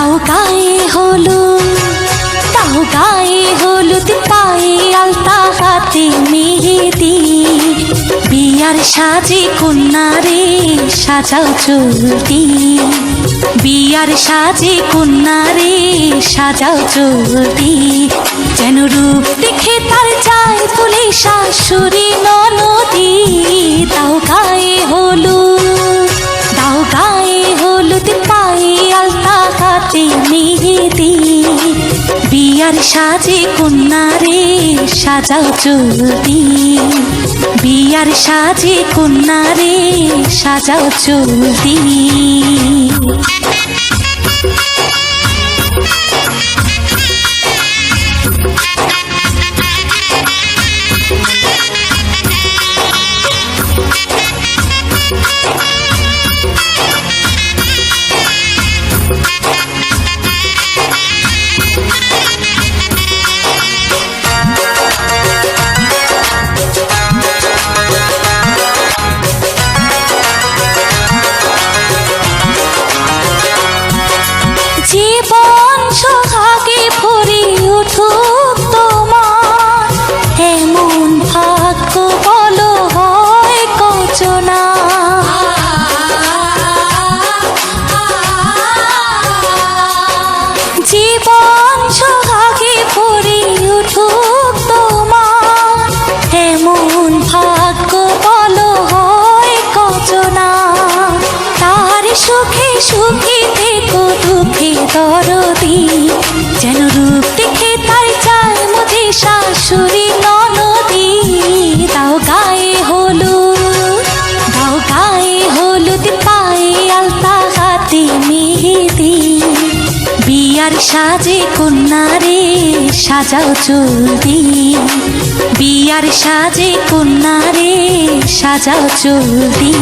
তাও গায়ে হলুদ, তাও গায়ে হলুদ পায়ে আলতা হাতে মেহেদি। বিয়ার সাজে কন্যারে সাজাও চলতি বিয়ার সাজে কন্যারে সাজাও চলতি যেন রূপ দেখে তার যায় তুলে শাশুড়ি নদী তাও গায়ে সাজে কন্যারে সাজাও চলতি বিয়ার সাজে কন্যারে সাজাও চলতি দরদি, যেন রূপ দেখে তার চার মধ্যে শাশুড়ি ননদি। দাও গায়ে হলুদ, দাও গায়ে হলুদ, পায়ে আলতা বিয়ার সাজে কন্যারে, সাজাও চলতি বিয়ার সাজে কন্যারে, সাজাও চলতি